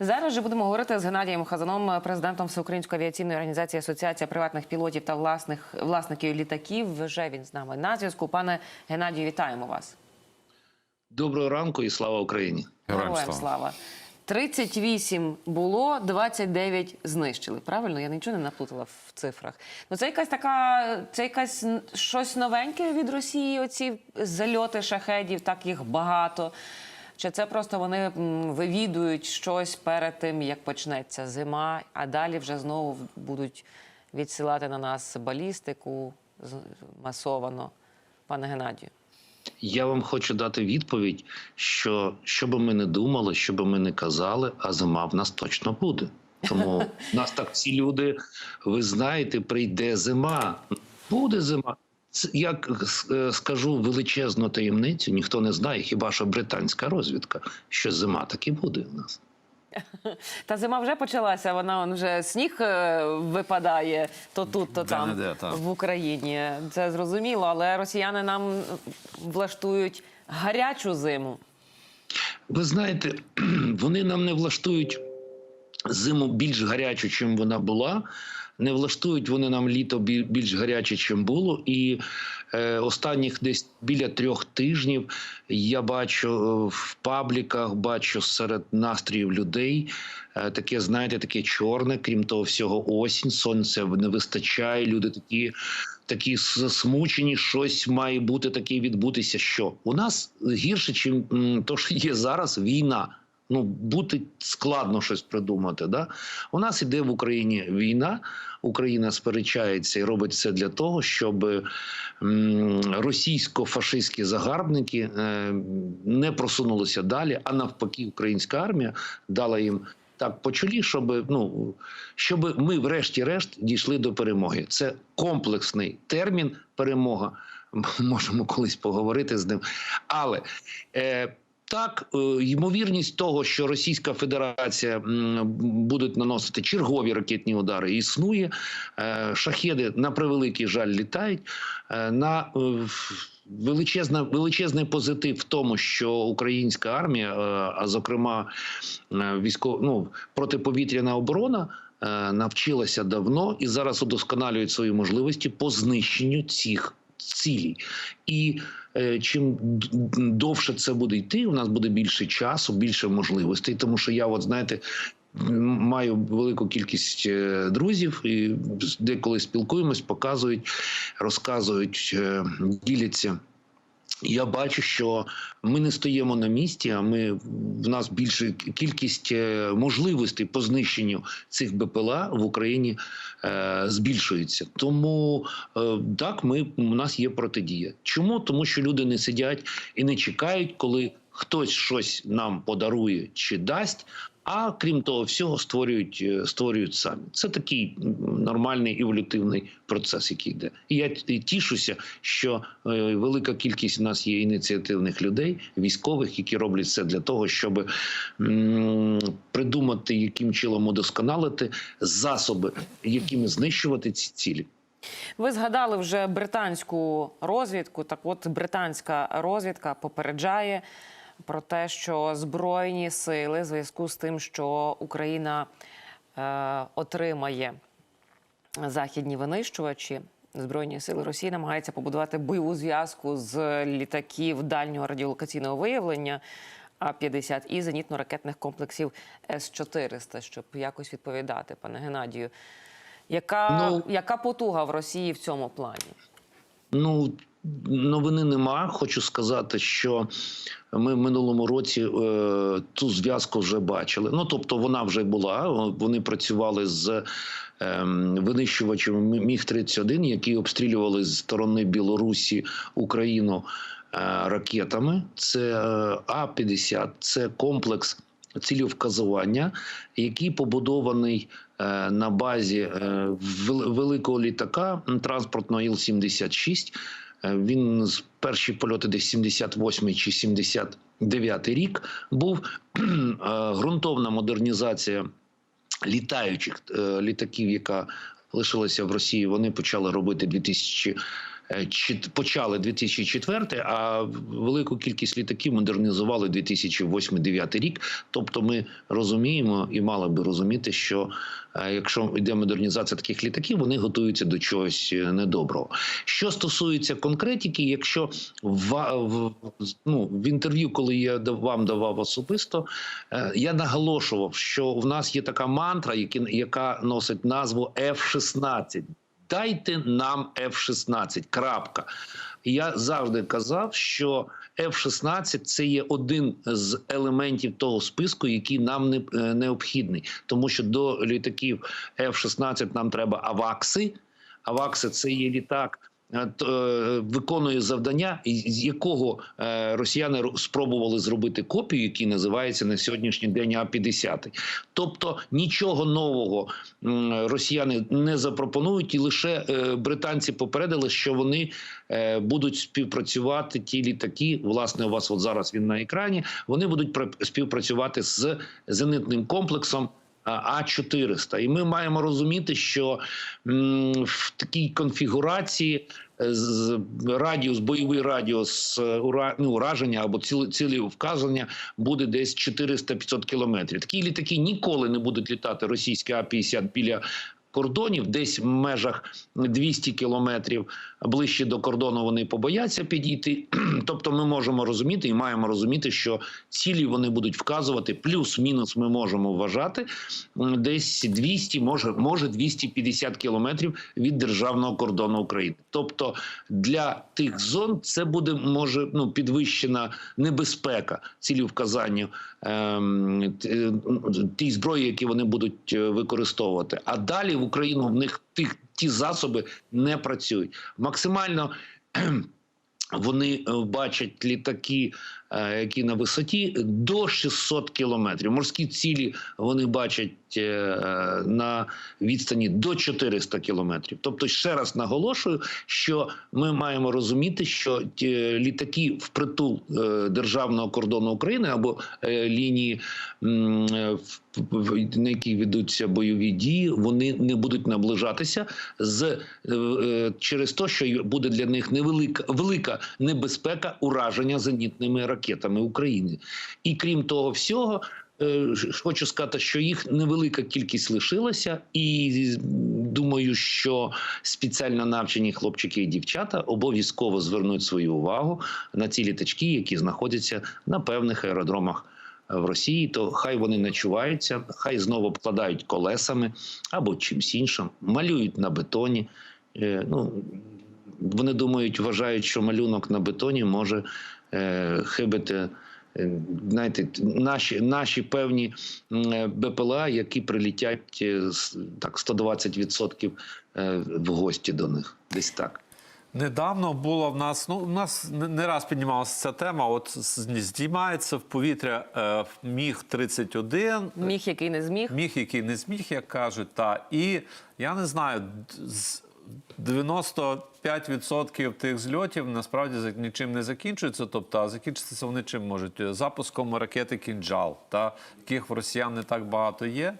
Зараз же будемо говорити з Геннадієм Хазаном, президентом Всеукраїнської авіаційної організації Асоціація приватних пілотів та власних власників літаків. Вже він з нами на зв'язку. Пане Геннадію, вітаємо вас. Доброго ранку і слава Україні. Героям слава. 38 було, 29 знищили. Правильно, я нічого не наплутала в цифрах. Ну це якась така, це якась щось новеньке від Росії. Оці зальоти шахедів, так їх багато. Чи це просто вони вивідують щось перед тим, як почнеться зима, а далі вже знову будуть відсилати на нас балістику масовано, пане Геннадію? Я вам хочу дати відповідь, що що би ми не думали, що би ми не казали, а зима в нас точно буде. Тому нас так всі люди, ви знаєте, прийде зима. Буде зима. Як е, скажу величезну таємницю, ніхто не знає, хіба що британська розвідка, що зима таки буде в нас. Та зима вже почалася. Вона он вже сніг е, випадає то тут, то там в Україні. Це зрозуміло, але росіяни нам влаштують гарячу зиму. Ви знаєте, вони нам не влаштують зиму більш гарячу, чим вона була. Не влаштують вони нам літо більш гаряче, чим було. І е, останніх десь біля трьох тижнів я бачу е, в пабліках, бачу серед настроїв людей е, таке, знаєте, таке чорне, крім того всього, осінь, сонця не вистачає. Люди такі, такі засмучені, щось має бути таке відбутися. Що у нас гірше, чим то, що є зараз, війна. Ну, бути складно щось придумати. Да? У нас іде в Україні війна. Україна сперечається і робить все для того, щоб російсько-фашистські загарбники е, не просунулися далі, а навпаки, українська армія дала їм. Так, по чолі, щоб ну щоб ми, врешті-решт, дійшли до перемоги. Це комплексний термін перемога. Можемо колись поговорити з ним. Але е, так, е, ймовірність того, що Російська Федерація будуть наносити чергові ракетні удари, існує. Е, Шахеди на превеликий жаль літають. Е, На величезна величезний позитив в тому, що українська армія, а зокрема військово, ну, протиповітряна оборона. Навчилася давно і зараз удосконалюють свої можливості по знищенню цих цілей. І чим довше це буде йти, у нас буде більше часу, більше можливостей. Тому що я, от знаєте, маю велику кількість е, друзів, і деколи спілкуємось, показують, розказують, е, діляться. Я бачу, що ми не стоїмо на місці, а ми в нас більша кількість е, можливостей по знищенню цих БПЛА в Україні е, збільшується. Тому е, так, ми у нас є протидія. Чому? Тому що люди не сидять і не чекають, коли хтось щось нам подарує чи дасть. А крім того, всього створюють е, створюють самі. Це такий нормальний еволютивний процес, який йде. І я тішуся, що е, велика кількість у нас є ініціативних людей, військових, які роблять все для того, щоб придумати, яким чином удосконалити засоби, якими знищувати ці цілі. Ви згадали вже британську розвідку. Так, от британська розвідка попереджає про те, що збройні сили в зв'язку з тим, що Україна е, отримає західні винищувачі. Збройні сили Росії намагаються побудувати бойову зв'язку з літаків дальнього радіолокаційного виявлення А-50 і зенітно-ракетних комплексів С-400, щоб якось відповідати, пане Геннадію. Яка, Ну- яка потуга в Росії в цьому плані? Ну новини нема. Хочу сказати, що ми в минулому році е, ту зв'язку вже бачили. Ну тобто, вона вже була. Вони працювали з е, винищувачами Міг 31 які обстрілювали з сторони Білорусі Україну е, ракетами. Це е, А 50 це комплекс. Цілівказування, який побудований е, на базі е, великого літака транспортного Іл-76. Е, Він з перші польоти десь 78 чи 79 рік був ґрунтовна модернізація літаючих літаків, яка лишилася в Росії. Вони почали робити 2000 е, чет- почали 2004, а велику кількість літаків модернізували 2008-2009 рік. Тобто, ми розуміємо і мали би розуміти, що е, якщо йде модернізація таких літаків, вони готуються до чогось е, недоброго. Що стосується конкретики, якщо в, в, ну, в інтерв'ю, коли я вам давав особисто, е, я наголошував, що в нас є така мантра, яка носить назву F-16. Дайте нам F-16. Крапка. Я завжди казав, що F-16 – це є один з елементів того списку, який нам не, е, необхідний, тому що до літаків F-16 нам треба авакси. Авакси це є літак. Е, е, Виконує завдання, з якого е, росіяни спробували зробити копію, який називається на сьогоднішній день А-50. Тобто нічого нового росіяни не запропонують, і лише британці попередили, що вони будуть співпрацювати ті літаки. Власне, у вас от зараз він на екрані. Вони будуть пра- співпрацювати з зенитним комплексом. А 400 і ми маємо розуміти, що в такій конфігурації е, з радіус, бойовий радіус е, ну, ураження або цілі вказання буде десь 400-500 кілометрів. Такі літаки ніколи не будуть літати російські А-50 біля кордонів, десь в межах 200 кілометрів ближче до кордону вони побояться підійти. Тобто, ми можемо розуміти і маємо розуміти, що цілі вони будуть вказувати плюс-мінус. Ми можемо вважати десь 200, може, може 250 кілометрів від державного кордону України. Тобто для тих зон це буде може ну підвищена небезпека цілі вказанню ем, е, тій зброї, які вони будуть е, використовувати. А далі в Україну в них тих ті засоби не працюють максимально. Вони е, бачать літаки, які на висоті до 600 кілометрів. Морські цілі вони бачать е, на відстані до 400 кілометрів. Тобто, ще раз наголошую, що ми маємо розуміти, що ті літаки впритул е, державного кордону України або е, лінії, е, на якій ведуться бойові дії, вони не будуть наближатися з е, е, через те, що буде для них невелика велика небезпека ураження зенітними ракетами України. І крім того всього. е, Хочу сказати, що їх невелика кількість лишилася, і думаю, що спеціально навчені хлопчики і дівчата обов'язково звернуть свою увагу на ці літачки, які знаходяться на певних аеродромах в Росії. То хай вони начуваються, хай знову обкладають колесами або чимсь іншим, малюють на бетоні. Е, Ну вони думають, вважають, що малюнок на бетоні може е, хибити. е, Знаєте, наші, наші певні е, БПЛА, які прилітять е, так 120% е, в гості до них, десь так. Недавно було в нас, ну, у нас не- не раз піднімалася ця тема. От здіймається в повітря е, міг 31 Міг, який не зміг. міг, який не зміг, як кажуть. Та і я не знаю, з 95% тих зльотів насправді нічим не закінчуються. Тобто, а закінчитися вони чим можуть? Запуском ракети Кінджал, та яких в росіян не так багато є.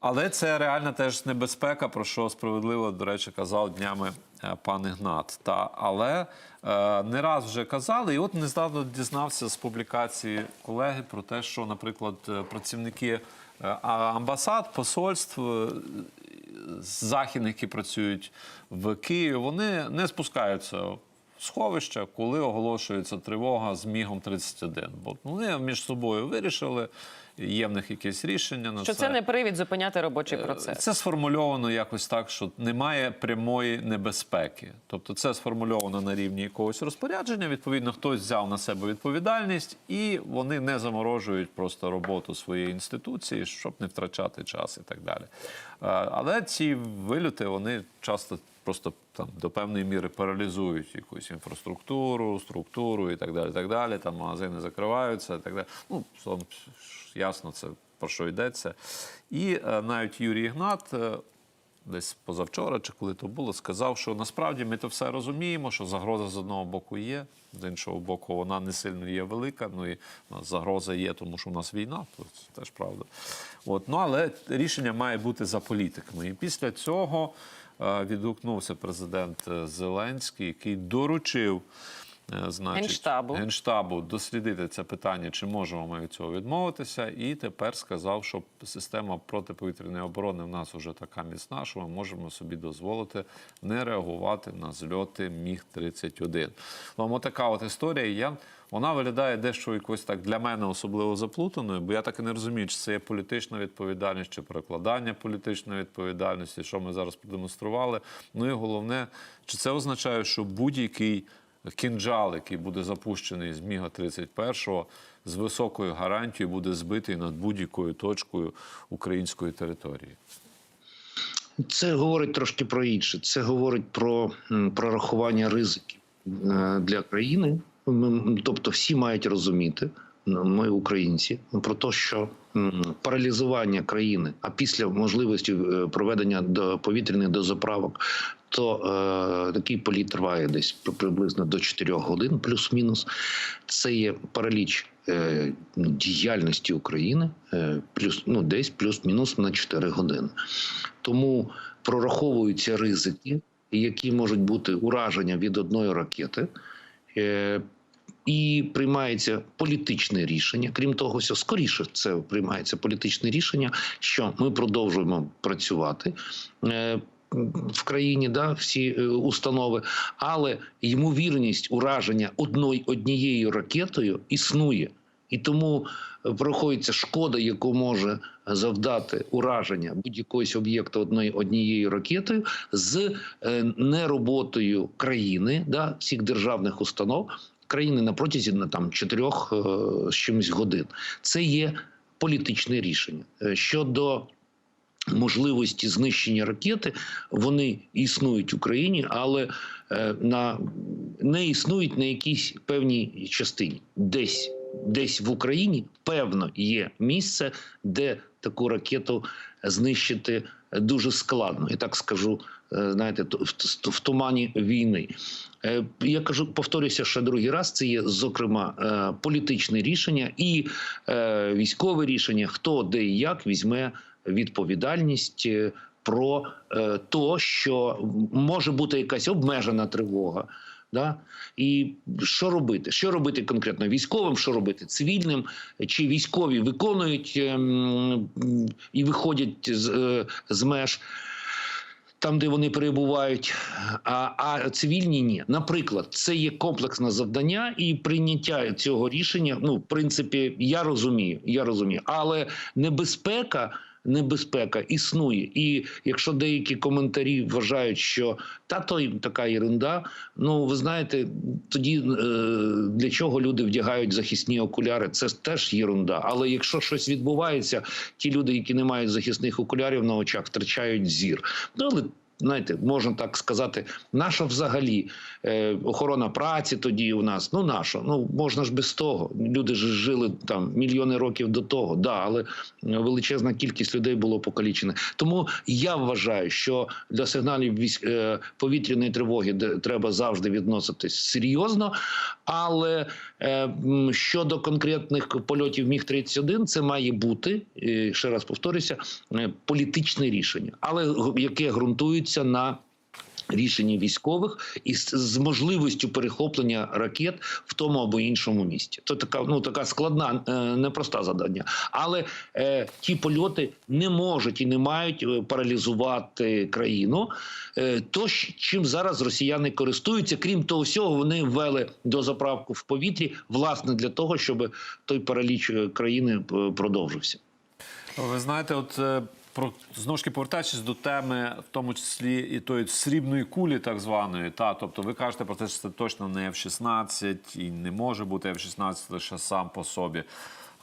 Але це реальна теж небезпека, про що справедливо, до речі, казав днями е, пан Ігнат. Та, але е, не раз вже казали, і от нездавно дізнався з публікації колеги про те, що, наприклад, е, працівники е, амбасад, посольств західних, які працюють в Києві, вони не спускаються сховища, коли оголошується тривога з мігом 31. Бо вони між собою вирішили, є в них якесь рішення на Що це не привід зупиняти робочий процес. це сформульовано якось так, що немає прямої небезпеки. Тобто це сформульовано на рівні якогось розпорядження. Відповідно, хтось взяв на себе відповідальність, і вони не заморожують просто роботу своєї інституції, щоб не втрачати час і так далі. Е, Але ці вильоти вони часто. Просто там до певної міри паралізують якусь інфраструктуру, структуру і так далі. так далі. Там магазини закриваються і так далі. Ну, ясно, це про що йдеться. І е, навіть Юрій Ігнат е, десь позавчора, чи коли то було, сказав, що насправді ми то все розуміємо, що загроза з одного боку є, з іншого боку, вона не сильно є велика. Ну і загроза є, тому що у нас війна, то це теж правда. От, ну але рішення має бути за політиками. І після цього. Відгукнувся президент е, Зеленський, який доручив. е, Значить, Генштабу. Генштабу дослідити це питання, чи можемо ми від цього відмовитися, і тепер сказав, що система протиповітряної оборони в нас вже така міцна, що ми можемо собі дозволити не реагувати на зльоти Міг 31 Вам така от історія. Я вона виглядає дещо якось так для мене особливо заплутаною, бо я так і не розумію, чи це є політична відповідальність, чи перекладання політичної відповідальності, що ми зараз продемонстрували. Ну і головне, чи це означає, що будь-який кінжал, який буде запущений з Міга 31 з високою гарантією буде збитий над будь-якою точкою української території. Це говорить трошки про інше. Це говорить про прорахування ризиків е, для країни. М, Тобто, всі мають розуміти, ми українці, про те, що паралізування країни, а після можливості е, проведення до повітряних дозаправок, то е, такий політ триває десь приблизно до 4 годин, плюс-мінус. Це є параліч е, ну, діяльності України, е, плюс ну десь плюс-мінус на 4 години. Тому прораховуються ризики, які можуть бути ураження від одної ракети. Е, і приймається політичне рішення. Крім того, все скоріше це приймається політичне рішення, що ми продовжуємо працювати. е, В країні да всі е, установи, але ймовірність ураження одної однією ракетою існує, і тому е, проходиться шкода, яку може завдати ураження будь-якогось одної однією ракетою з е, нероботою країни, да всіх державних установ країни на протязі на там чотирьох е, з чимось годин. Це є політичне рішення Е, щодо. Можливості знищення ракети вони існують в Україні, але е, на не існують на якійсь певній частині. Десь десь в Україні певно є місце, де таку ракету знищити дуже складно. І так скажу, е, знаєте, в, тумані війни. Е, Я кажу, повторюся ще другий раз. Це є зокрема е, політичне рішення і військове рішення, хто де і як візьме відповідальність про е, то, що може бути якась обмежена тривога. Да? І що робити? Що робити конкретно військовим, що робити цивільним? Чи військові виконують ем, і виходять з, е, з меж? Там, де вони перебувають, а, а цивільні ні. Наприклад, це є комплексне завдання, і прийняття цього рішення. Ну, в принципі, я розумію, я розумію, але небезпека. Небезпека існує, і якщо деякі коментарі вважають, що та то така ерунда, ну ви знаєте, тоді е, для чого люди вдягають захисні окуляри? Це теж єрунда. Але якщо щось відбувається, ті люди, які не мають захисних окулярів на очах, втрачають зір. Ну але знаєте, можна так сказати, наша взагалі е, охорона праці тоді у нас. Ну наша, ну можна ж без того. Люди ж жили там мільйони років до того. Да, але величезна кількість людей було покалічене. Тому я вважаю, що для сигналів військ е, повітряної тривоги де треба завжди відноситись серйозно. Але е, щодо конкретних польотів Міг 31 це має бути е, ще раз повторюся, е, політичне рішення, але яке ґрунтується на рішенні військових і з, можливістю перехоплення ракет в тому або іншому місті. То така ну така складна, е, непроста задання. Але е, ті польоти не можуть і не мають е, паралізувати країну. Е, то чим зараз росіяни користуються, крім того всього, вони ввели дозаправку в повітрі, власне, для того, щоб той параліч е, країни продовжився. Ви знаєте, от про знову ж таки повертаючись до теми, в тому числі і тої срібної кулі, так званої, та тобто ви кажете про те, що це точно не F-16 і не може бути F-16 лише сам по собі.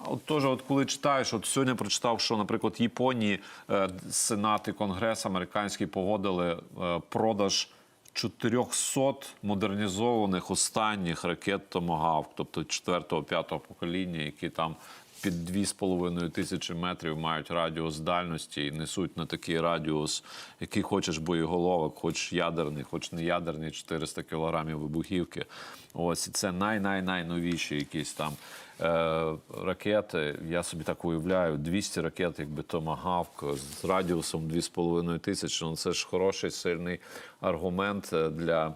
От теж, от коли читаєш, от сьогодні прочитав, що, наприклад, Японії е, Сенат і Конгрес американський погодили е, продаж 400 модернізованих останніх ракет Томагавк, тобто 4-5 покоління, які там під 2,5 тисячі метрів мають радіус дальності і несуть на такий радіус, який хочеш боєголовок, хоч ядерний, хоч не ядерний, 400 кілограмів вибухівки. Ось і це най-най-найновіші якісь там е, ракети. Я собі так уявляю, 200 ракет, якби Томагавк з радіусом 2,5 тисячі. Ну це ж хороший сильний аргумент е, для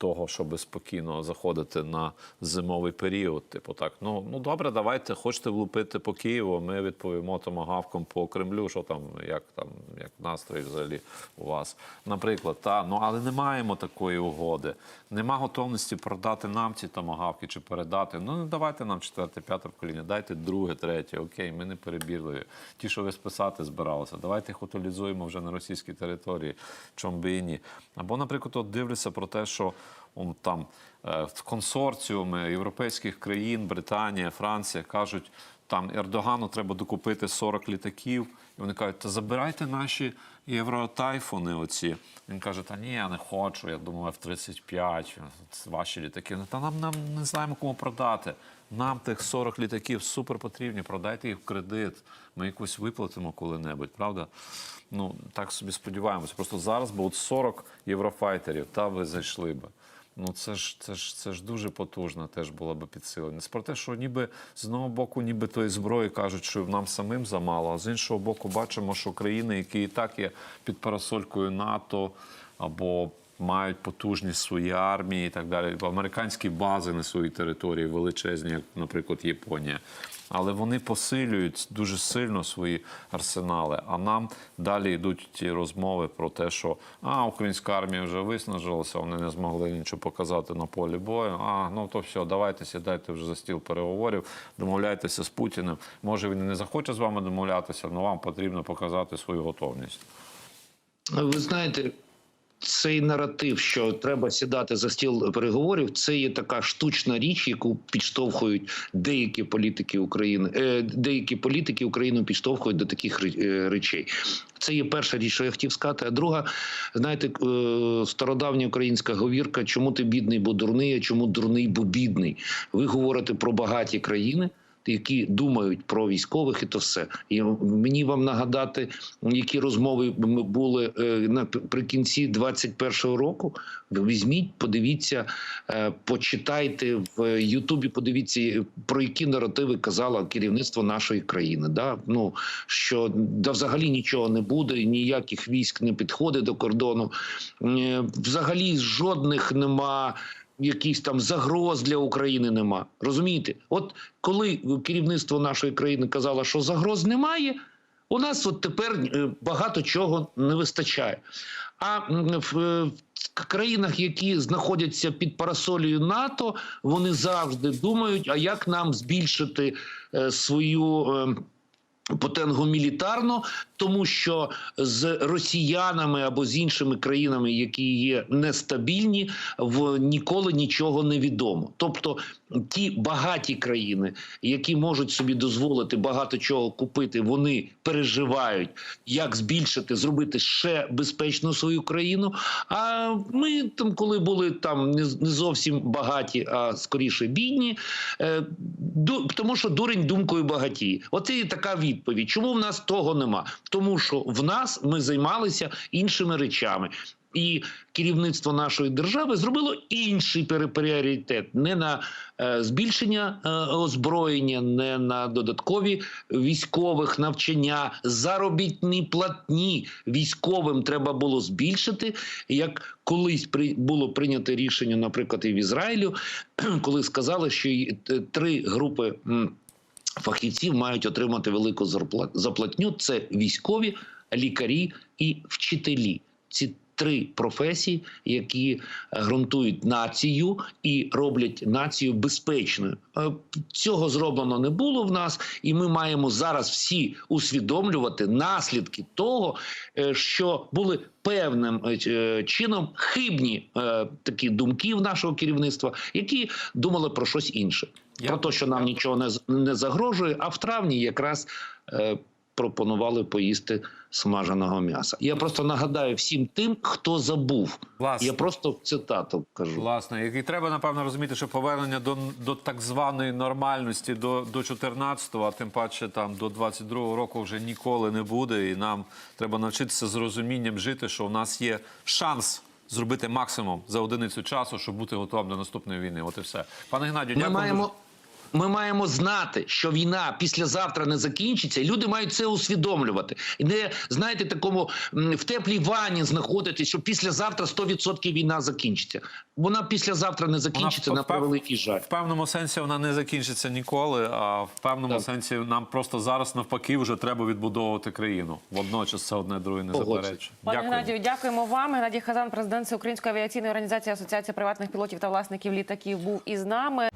того, щоб спокійно заходити на зимовий період. Типу, так, ну, ну добре, давайте, хочете влупити по Києву, ми відповімо томагавком по Кремлю, що там, як там, як настрій взагалі у вас. Наприклад, та, ну але не маємо такої угоди. Нема готовності продати нам ці томагавки чи передати. Ну, не давайте нам четверте, п'яте покоління, дайте друге, третє, окей, ми не перебірливі. Ті, що ви списати збиралися, давайте їх утилізуємо вже на російській території, чом би і ні. Або, наприклад, от дивляться про те, що он там е, консорціуми європейських країн, Британія, Франція кажуть, там Ердогану треба докупити 40 літаків. І вони кажуть, та забирайте наші євротайфуни. Оці. Він каже, та ні, я не хочу. Я думаю, F-35, це ваші літаки. Ну, Та нам, нам не знаємо, кому продати. Нам тих 40 літаків супер потрібні. Продайте їх в кредит. Ми якось виплатимо коли-небудь, правда? Ну так собі сподіваємося. Просто зараз би от 40 єврофайтерів, та ви зайшли би. Ну це ж це ж це ж дуже потужно, теж була би підсилення. Про те, що ніби з одного боку, ніби тої зброї кажуть, що нам самим замало, а з іншого боку, бачимо, що країни, які і так є під парасолькою НАТО або мають потужні свої армії і так далі, американські бази на своїй території величезні, як, наприклад, Японія. Але вони посилюють дуже сильно свої арсенали. А нам далі йдуть ті розмови про те, що а українська армія вже виснажилася, вони не змогли нічого показати на полі бою. А ну то все, давайте сідайте вже за стіл переговорів, домовляйтеся з Путіним. Може він не захоче з вами домовлятися, але вам потрібно показати свою готовність. Ви знаєте, цей наратив, що треба сідати за стіл переговорів, це є така штучна річ, яку підштовхують деякі політики України. Е, деякі політики Україну підштовхують до таких е, речей. Це є перша річ, що я хотів сказати. А друга, знаєте, е, стародавня українська говірка: чому ти бідний, бо дурний, а чому дурний, бо бідний. Ви говорите про багаті країни. Які думають про військових, і то все. І мені вам нагадати, які розмови ми були е, наприкінці 21-го року. Візьміть, подивіться, е, почитайте в Ютубі. Подивіться про які наративи казало керівництво нашої країни. Да? Ну що да, взагалі нічого не буде, ніяких військ не підходить до кордону. Е, Взагалі жодних нема якісь там загроз для України нема. Розумієте? От коли керівництво нашої країни казало, що загроз немає, у нас от тепер е, багато чого не вистачає. А в, е, в країнах, які знаходяться під парасолею НАТО, вони завжди думають, а як нам збільшити е, свою. Потенгу мілітарно, тому що з росіянами або з іншими країнами, які є нестабільні, в ніколи нічого не відомо. Тобто ті багаті країни, які можуть собі дозволити багато чого купити, вони переживають, як збільшити, зробити ще безпечну свою країну. А ми там, коли були там не, зовсім багаті, а скоріше бідні, е, тому що дурень думкою багатіє. Оце і така відповідь. Чому в нас того нема? Тому що в нас ми займалися іншими речами. І керівництво нашої держави зробило інший пріоритет не на е, збільшення е, озброєння, не на додаткові військових навчання, заробітні платні військовим треба було збільшити. Як колись було прийнято рішення, наприклад, і в Ізраїлю, коли сказали, що три групи. Фахівців мають отримати велику зарпла- заплатню. Це військові, лікарі і вчителі. Ці три професії, які е, ґрунтують націю і роблять націю безпечною. Е, Цього зроблено не було в нас, і ми маємо зараз всі усвідомлювати наслідки того, е, що були певним чином хибні такі думки в нашого керівництва, які думали про щось інше. Я- Про те, що нам нічого не, не загрожує, а в травні якраз е, пропонували поїсти смаженого м'яса. Я просто нагадаю всім тим, хто забув. Власне. Я просто цитату кажу. Власне, і треба напевно розуміти, що повернення до, до так званої нормальності до, до 14-го, а тим паче там до 22-го року вже ніколи не буде. І нам треба навчитися з розумінням жити, що в нас є шанс зробити максимум за одиницю часу, щоб бути готовим до наступної війни. От і все. Пане Геннадію, дякую. маємо, ми маємо знати, що війна післязавтра не закінчиться, і люди мають це усвідомлювати. І не знаєте, такому в теплій ванні знаходитись, що післязавтра 100% війна закінчиться. Вона післязавтра не закінчиться Вона на превеликий жаль. В певному сенсі вона не закінчиться ніколи, а в певному Так. сенсі нам просто зараз навпаки вже треба відбудовувати країну. Водночас це одне друге не заперечує. Пане Геннадію, дякуємо вам. Геннадій Хазан, президент Всеукраїнської авіаційної організації Асоціації приватних пілотів та власників літаків, був із нами.